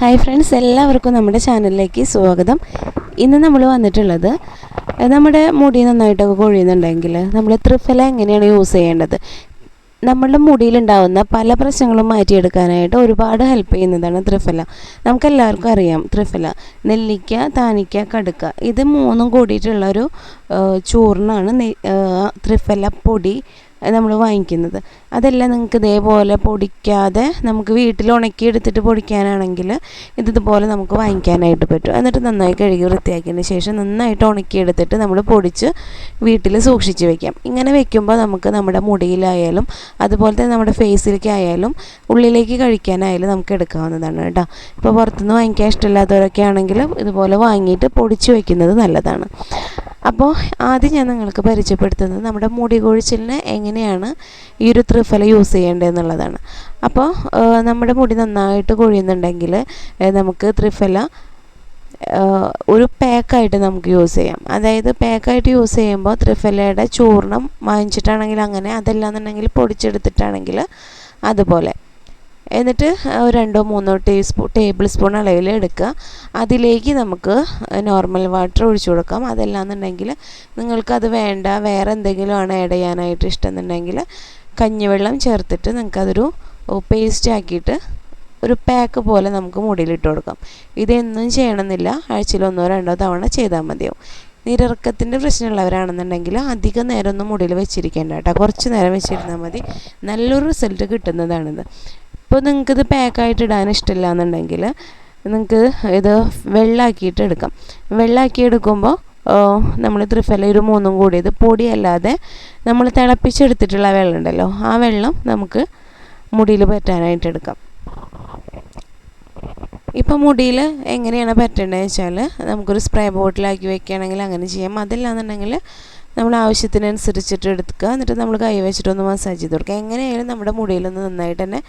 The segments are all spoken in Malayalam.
ഹായ് ഫ്രണ്ട്സ് എല്ലാവർക്കും നമ്മുടെ ചാനലിലേക്ക് സ്വാഗതം. ഇന്ന് നമ്മൾ വന്നിട്ടുള്ളത് നമ്മുടെ മുടി നന്നായിട്ടൊക്കെ കൊഴിയുന്നുണ്ടെങ്കിൽ നമ്മൾ ത്രിഫല എങ്ങനെയാണ് യൂസ് ചെയ്യേണ്ടത്? നമ്മളുടെ മുടിയിലുണ്ടാവുന്ന പല പ്രശ്നങ്ങളും മാറ്റിയെടുക്കാനായിട്ട് ഒരുപാട് ഹെൽപ്പ് ചെയ്യുന്നതാണ് ത്രിഫല. നമുക്കെല്ലാവർക്കും അറിയാം ത്രിഫല. നെല്ലിക്ക താനിക്ക കടുക്ക ഇത് മൂന്നും കൂടിയിട്ടുള്ളൊരു ഏഹ് ത്രിഫല പൊടി. നമ്മൾ വാങ്ങിക്കുന്നത്. അതെല്ലാം നിങ്ങൾക്ക് ഇതേപോലെ പൊടിക്കാതെ നമുക്ക് വീട്ടിൽ ഉണക്കി എടുത്തിട്ട് പൊടിക്കാനാണെങ്കിൽ ഇത് ഇതുപോലെ നമുക്ക് വാങ്ങിക്കാനായിട്ട് പറ്റും. എന്നിട്ട് നന്നായി കഴുകി വൃത്തിയാക്കിയതിന് ശേഷം നന്നായിട്ട് ഉണക്കി എടുത്തിട്ട് നമ്മൾ പൊടിച്ച് വീട്ടിൽ സൂക്ഷിച്ച് വെക്കാം. ഇങ്ങനെ വെക്കുമ്പോൾ നമുക്ക് നമ്മുടെ മുടിയിലായാലും അതുപോലെ തന്നെ നമ്മുടെ ഫേസിലേക്കായാലും ഉള്ളിലേക്ക് കഴിക്കാനായാലും നമുക്ക് എടുക്കാവുന്നതാണ് കേട്ടോ. ഇപ്പോൾ പുറത്തുനിന്ന് വാങ്ങിക്കാൻ ഇഷ്ടമില്ലാത്തവരൊക്കെ ആണെങ്കിൽ ഇതുപോലെ വാങ്ങിയിട്ട് പൊടിച്ച് വെക്കുന്നത് നല്ലതാണ്. അപ്പോൾ ആദ്യം ഞാൻ നിങ്ങൾക്ക് പരിചയപ്പെടുത്തുന്നത് നമ്മുടെ മുടി കൊഴിച്ചിലിന് എങ്ങനെയാണ് ഈ ഒരു ത്രിഫല യൂസ് ചെയ്യേണ്ടതെന്നുള്ളതാണ്. അപ്പോൾ നമ്മുടെ മുടി നന്നായിട്ട് കൊഴിയുന്നുണ്ടെങ്കിൽ നമുക്ക് ത്രിഫല ഒരു പാക്കായിട്ട് നമുക്ക് യൂസ് ചെയ്യാം. അതായത് പാക്കായിട്ട് യൂസ് ചെയ്യുമ്പോൾ ത്രിഫലയുടെ ചൂർണം വാങ്ങിച്ചിട്ടാണെങ്കിൽ അങ്ങനെ അതല്ലാന്നുണ്ടെങ്കിൽ പൊടിച്ചെടുത്തിട്ടാണെങ്കിൽ അതുപോലെ. എന്നിട്ട് ഒരു രണ്ടോ മൂന്നോ ടീസ്പൂ ടേബിൾ സ്പൂൺ അളവിൽ എടുക്കുക. അതിലേക്ക് നമുക്ക് നോർമൽ വാട്ടർ ഒഴിച്ചു കൊടുക്കാം. അതല്ലാന്നുണ്ടെങ്കിൽ നിങ്ങൾക്കത് വേണ്ട വേറെ എന്തെങ്കിലും ആണ് ആഡ് ചെയ്യാനായിട്ട് ഇഷ്ടം എന്നുണ്ടെങ്കിൽ കഞ്ഞിവെള്ളം ചേർത്തിട്ട് നിങ്ങൾക്കതൊരു പേസ്റ്റ് ആക്കിയിട്ട് ഒരു പാക്ക് പോലെ നമുക്ക് മുടിയിലിട്ട് കൊടുക്കാം. ഇതെന്നും ചെയ്യണമെന്നില്ല. ആഴ്ചയിൽ ഒന്നോ രണ്ടോ തവണ ചെയ്താൽ മതിയാവും. നീരിറക്കത്തിന്റെ പ്രശ്നമുള്ളവരാണെന്നുണ്ടെങ്കിൽ അധികം നേരം ഒന്നും മുടിയിൽ വെച്ചിരിക്കേണ്ട കേട്ടോ. കുറച്ച് നേരം വെച്ചിരുന്നാൽ മതി. നല്ലൊരു റിസൾട്ട് കിട്ടുന്നതാണിത്. ഇപ്പോൾ നിങ്ങൾക്കിത് പാക്കായിട്ട് ഇടാൻ ഇഷ്ടമില്ല എന്നുണ്ടെങ്കിൽ നിങ്ങൾക്ക് ഇത് വെള്ളാക്കിയിട്ട് എടുക്കാം. വെള്ളാക്കി എടുക്കുമ്പോൾ നമ്മൾ ത്രിഫല ഒരു മൂന്നും കൂടി ഇത് പൊടിയല്ലാതെ നമ്മൾ തിളപ്പിച്ചെടുത്തിട്ടുള്ള വെള്ളം ഉണ്ടല്ലോ ആ വെള്ളം നമുക്ക് മുടിയിൽ പറ്റാനായിട്ട് എടുക്കാം. ഇപ്പോൾ മുടിയിൽ എങ്ങനെയാണ് പറ്റേണ്ടതെന്ന് വെച്ചാൽ നമുക്കൊരു സ്പ്രേ ബോട്ടിലാക്കി വെക്കുകയാണെങ്കിൽ അങ്ങനെ ചെയ്യാം. അതില്ലാന്നുണ്ടെങ്കിൽ നമ്മൾ ആവശ്യത്തിനനുസരിച്ചിട്ട് എടുക്കുക. എന്നിട്ട് നമ്മൾ കൈ വെച്ചിട്ടൊന്ന് മസാജ് ചെയ്ത് കൊടുക്കുക. എങ്ങനെയായാലും നമ്മുടെ മുടിയിലൊന്ന് നന്നായിട്ട് തന്നെ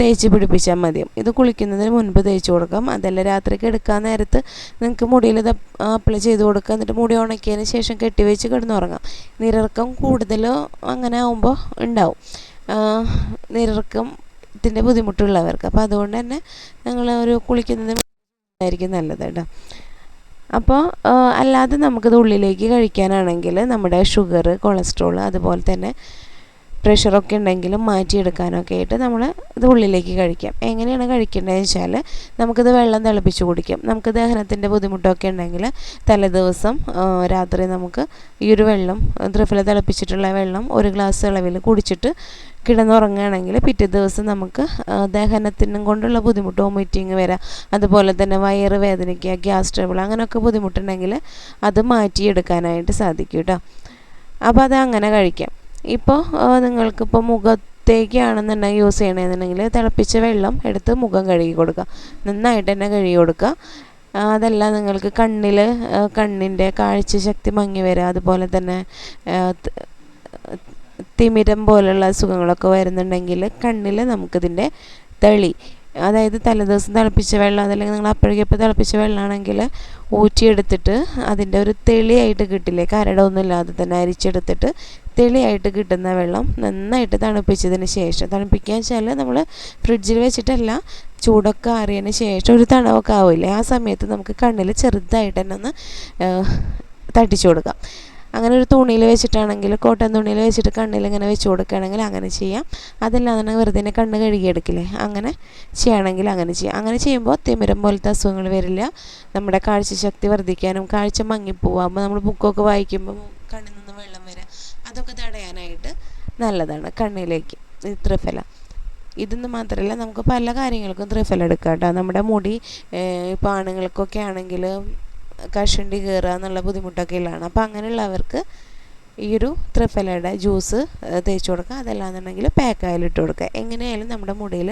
തേച്ച് പിടിപ്പിച്ചാൽ മതി. ഇത് കുളിക്കുന്നതിന് മുൻപ് തേച്ച് കൊടുക്കാം. അതല്ല രാത്രിക്ക് എടുക്കാൻ നേരത്ത് നിങ്ങൾക്ക് മുടിയിൽ ഇത് അപ്ലൈ ചെയ്ത് കൊടുക്കുക. എന്നിട്ട് മുടി ഉണക്കിയതിന് ശേഷം കെട്ടിവെച്ച് കിടന്നുറങ്ങാം. നീരിറക്കം കൂടുതൽ അങ്ങനെ ആവുമ്പോൾ ഉണ്ടാവും. നീരിറക്കത്തിന്റെ ബുദ്ധിമുട്ടുള്ളവർക്ക്. അപ്പോൾ അതുകൊണ്ട് തന്നെ ഞങ്ങൾ ഒരു കുളിക്കുന്നതിന് ആയിരിക്കും നല്ലത് കേട്ടോ. അപ്പോൾ അല്ലാതെ നമുക്കിത് ഉള്ളിലേക്ക് കഴിക്കാനാണെങ്കിൽ നമ്മുടെ ഷുഗർ കൊളസ്ട്രോൾ അതുപോലെ തന്നെ പ്രഷറൊക്കെ ഉണ്ടെങ്കിലും മാറ്റിയെടുക്കാനൊക്കെ ആയിട്ട് നമ്മൾ ഇത് ഉള്ളിലേക്ക് കഴിക്കാം. എങ്ങനെയാണ് കഴിക്കേണ്ടതെന്ന് വെച്ചാൽ നമുക്കിത് വെള്ളം തിളപ്പിച്ച് കുടിക്കാം. നമുക്ക് ദഹനത്തിന്റെ ബുദ്ധിമുട്ടൊക്കെ ഉണ്ടെങ്കിൽ തലേദിവസം രാത്രി നമുക്ക് ഈ ഒരു വെള്ളം ത്രിഫല തിളപ്പിച്ചിട്ടുള്ള വെള്ളം ഒരു ഗ്ലാസ് അളവിൽ കുടിച്ചിട്ട് കിടന്നുറങ്ങുകയാണെങ്കിൽ പിറ്റേ ദിവസം നമുക്ക് ദഹനത്തിനും കൊണ്ടുള്ള ബുദ്ധിമുട്ട് വോമിറ്റിങ് വരാം. അതുപോലെ തന്നെ വയറ് വേദനിക്കുക ഗ്യാസ് ട്രബിൾ അങ്ങനെയൊക്കെ ബുദ്ധിമുട്ടുണ്ടെങ്കിൽ അത് മാറ്റിയെടുക്കാനായിട്ട് സാധിക്കും കേട്ടോ. അപ്പോൾ അത് അങ്ങനെ കഴിക്കാം. ഇപ്പോൾ നിങ്ങൾക്കിപ്പോൾ മുഖത്തേക്കാണെന്നുണ്ടെങ്കിൽ യൂസ് ചെയ്യണമെന്നുണ്ടെങ്കിൽ തിളപ്പിച്ച വെള്ളം എടുത്ത് മുഖം കഴുകി കൊടുക്കുക. നന്നായിട്ട് തന്നെ കഴുകി കൊടുക്കുക. അതെല്ലാം നിങ്ങൾക്ക് കണ്ണിൽ കണ്ണിന്റെ കാഴ്ച ശക്തി മങ്ങി വരിക അതുപോലെ തന്നെ തിമിരം പോലുള്ള അസുഖങ്ങളൊക്കെ വരുന്നുണ്ടെങ്കിൽ കണ്ണിൽ നമുക്കിതിന്റെ തെളി അതായത് തലേദിവസം തിളപ്പിച്ച വെള്ളം അതല്ലെങ്കിൽ നിങ്ങൾ അപ്പോഴേക്കപ്പോൾ തിളപ്പിച്ച വെള്ളമാണെങ്കിൽ ഊറ്റിയെടുത്തിട്ട് അതിന്റെ ഒരു തെളിയായിട്ട് കിട്ടില്ലേ? കരടൊന്നും ഇല്ലാതെ തന്നെ അരിച്ചെടുത്തിട്ട് തെളിയായിട്ട് കിട്ടുന്ന വെള്ളം നന്നായിട്ട് തണുപ്പിച്ചതിന് ശേഷം തണുപ്പിക്കുക വെച്ചാൽ നമ്മൾ ഫ്രിഡ്ജിൽ വെച്ചിട്ടല്ല ചൂടൊക്കെ ആറിയതിന് ശേഷം ഒരു തണവൊക്കെ ആവില്ലേ? ആ സമയത്ത് നമുക്ക് കണ്ണിൽ ചെറുതായിട്ട് തന്നെ ഒന്ന് തട്ടിച്ചു കൊടുക്കാം. അങ്ങനെ ഒരു തുണിയിൽ വെച്ചിട്ടാണെങ്കിൽ കോട്ടൺ തുണിയിൽ വെച്ചിട്ട് കണ്ണിൽ ഇങ്ങനെ വെച്ച് കൊടുക്കുകയാണെങ്കിൽ അങ്ങനെ ചെയ്യാം. അതല്ലാന്നുണ്ടെങ്കിൽ വെറുതെ കണ്ണ് കഴുകിയെടുക്കില്ലേ? അങ്ങനെ ചെയ്യണമെങ്കിൽ അങ്ങനെ ചെയ്യാം. അങ്ങനെ ചെയ്യുമ്പോൾ തിമിരം പോലത്തെ അസുഖങ്ങൾ വരില്ല. നമ്മുടെ കാഴ്ചശക്തി വർദ്ധിക്കാനും കാഴ്ച മങ്ങിപ്പോവാകുമ്പോൾ നമ്മൾ ബുക്കൊക്കെ വായിക്കുമ്പോൾ കണ്ണിൽ നിന്ന് വെള്ളം വരിക അതൊക്കെ തടയാനായിട്ട് നല്ലതാണ് കണ്ണിലേക്ക് ത്രിഫല. ഇതൊന്നും മാത്രമല്ല നമുക്ക് പല കാര്യങ്ങൾക്കും ത്രിഫല എടുക്കാം കേട്ടോ. നമ്മുടെ മുടി ഇപ്പോൾ ആണുങ്ങൾക്കൊക്കെ ആണെങ്കിൽ കഷണ്ടി കയറുക എന്നുള്ള ബുദ്ധിമുട്ടൊക്കെ ഉള്ളതാണ്. അപ്പോൾ അങ്ങനെയുള്ളവർക്ക് ഈ ഒരു ത്രിഫലയുടെ ജ്യൂസ് തേച്ച് കൊടുക്കുക. അതല്ലാന്നുണ്ടെങ്കിൽ പാക്കായാലിട്ട് കൊടുക്കുക. എങ്ങനെയായാലും നമ്മുടെ മുടിയിൽ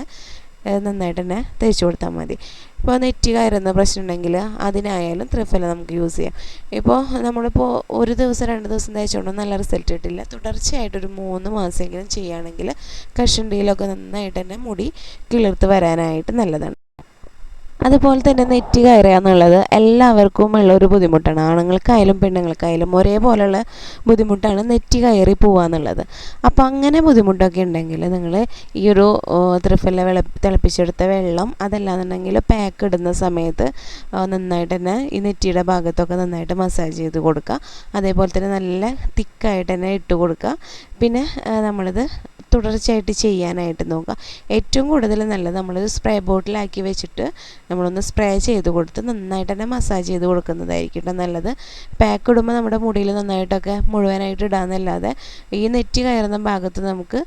നന്നായിട്ട് തന്നെ തേച്ച് കൊടുത്താൽ മതി. ഇപ്പോൾ നെറ്റി കയറുന്ന പ്രശ്നം ഉണ്ടെങ്കിൽ അതിനായാലും ത്രിഫല നമുക്ക് യൂസ് ചെയ്യാം. ഇപ്പോൾ നമ്മളിപ്പോൾ ഒരു ദിവസം രണ്ട് ദിവസം തയ്ച്ചുകൊണ്ടും നല്ല റിസൾട്ട് കിട്ടില്ല. തുടർച്ചയായിട്ടൊരു മൂന്ന് മാസമെങ്കിലും ചെയ്യുകയാണെങ്കിൽ കഷണ്ടിയിലൊക്കെ നന്നായിട്ട് തന്നെ മുടി കിളിർത്ത് വരാനായിട്ട് നല്ലതാണ്. അതുപോലെ തന്നെ നെറ്റ് കയറുക എന്നുള്ളത് എല്ലാവർക്കും ഉള്ള ഒരു ബുദ്ധിമുട്ടാണ്. ആണുങ്ങൾക്കായാലും പെണ്ണുങ്ങൾക്കായാലും ഒരേപോലെയുള്ള ബുദ്ധിമുട്ടാണ് നെറ്റ് കയറി പോവുക എന്നുള്ളത്. അപ്പോൾ അങ്ങനെ ബുദ്ധിമുട്ടൊക്കെ ഉണ്ടെങ്കിൽ നിങ്ങൾ ഈ ഒരു ത്രിഫല വെള തിളപ്പിച്ചെടുത്ത വെള്ളം അതല്ലാന്നുണ്ടെങ്കിൽ പാക്ക് ഇടുന്ന സമയത്ത് നന്നായിട്ട് തന്നെ ഈ നെറ്റിയുടെ ഭാഗത്തൊക്കെ നന്നായിട്ട് മസാജ് ചെയ്ത് കൊടുക്കുക. അതേപോലെ തന്നെ നല്ല തിക്കായിട്ട് തന്നെ ഇട്ട് കൊടുക്കുക. പിന്നെ നമ്മളിത് തുടർച്ചയായിട്ട് ചെയ്യാനായിട്ട് നോക്കുക. ഏറ്റവും കൂടുതൽ നല്ലത് നമ്മൾ സ്പ്രേ ബോട്ടിലാക്കി വെച്ചിട്ട് നമ്മളൊന്ന് സ്പ്രേ ചെയ്ത് കൊടുത്ത് നന്നായിട്ട് തന്നെ മസാജ് ചെയ്ത് കൊടുക്കുന്നതായിരിക്കും കേട്ടോ നല്ലത്. പാക്ക് ഇടുമ്പോൾ നമ്മുടെ മുടിയിൽ നന്നായിട്ടൊക്കെ മുഴുവനായിട്ട് ഇടാമെന്നല്ലാതെ ഈ നെറ്റി കയറുന്ന ഭാഗത്ത് നമുക്ക്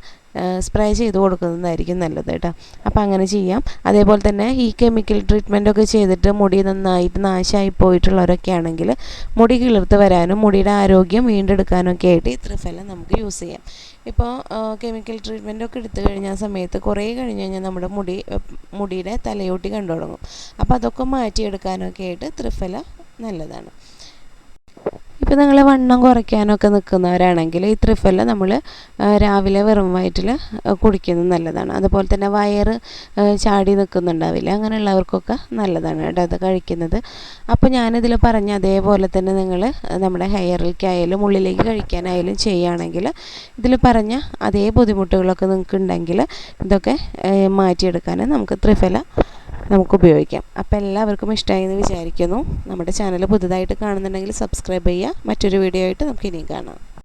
സ്പ്രേ ചെയ്ത് കൊടുക്കുന്നതായിരിക്കും നല്ലത് കേട്ടോ. അപ്പോൾ അങ്ങനെ ചെയ്യാം. അതേപോലെ തന്നെ ഈ കെമിക്കൽ ട്രീറ്റ്മെന്റ് ഒക്കെ ചെയ്തിട്ട് മുടി നന്നായിട്ട് നാശമായി പോയിട്ടുള്ളവരൊക്കെ ആണെങ്കിൽ മുടി കിളിർത്ത് വരാനും മുടിയുടെ ആരോഗ്യം വീണ്ടെടുക്കാനും ഒക്കെ ആയിട്ട് ഈ ത്രിഫലം നമുക്ക് യൂസ് ചെയ്യാം. ഇപ്പോൾ കെമിക്കൽ ട്രീറ്റ്മെന്റ് ഒക്കെ എടുത്തു കഴിഞ്ഞ സമയത്ത് കുറേ കഴിഞ്ഞ് കഴിഞ്ഞാൽ നമ്മുടെ മുടി മുടിയുടെ തലയോട്ടി കണ്ടു തുടങ്ങും അപ്പോൾ അതൊക്കെ മാറ്റിയെടുക്കാനൊക്കെ ആയിട്ട് ത്രിഫല നല്ലതാണ്. ഇപ്പോൾ നിങ്ങൾ വണ്ണം കുറയ്ക്കാനൊക്കെ നിൽക്കുന്നവരാണെങ്കിൽ ഈ ത്രിഫല നമ്മൾ രാവിലെ വെറും വയറ്റിൽ കുടിക്കുന്നത് നല്ലതാണ്. അതുപോലെ തന്നെ വയറ് ചാടി നിൽക്കുന്നുണ്ടാവില്ല അങ്ങനെയുള്ളവർക്കൊക്കെ നല്ലതാണ് കേട്ടോ അത് കഴിക്കുന്നത്. അപ്പോൾ ഞാനിതിൽ പറഞ്ഞ അതേപോലെ തന്നെ നിങ്ങൾ നമ്മുടെ ഹെയറിലേക്കായാലും ഉള്ളിലേക്ക് കഴിക്കാനായാലും ചെയ്യുകയാണെങ്കിൽ ഇതിൽ പറഞ്ഞ അതേ ബുദ്ധിമുട്ടുകളൊക്കെ നിങ്ങൾക്ക് ഉണ്ടെങ്കിൽ ഇതൊക്കെ മാറ്റിയെടുക്കാൻ നമുക്ക് ത്രിഫല നമുക്ക് ഉപയോഗിക്കാം അപ്പോൾ എല്ലാവർക്കും ഇഷ്ടമായി എന്ന് വിചാരിക്കുന്നു. നമ്മുടെ ചാനൽ പുതുതായിട്ട് കാണുന്നുണ്ടെങ്കിൽ സബ്സ്ക്രൈബ് ചെയ്യുക. മറ്റൊരു വീഡിയോ ആയിട്ട് നമുക്ക് ഇനിയും കാണാം.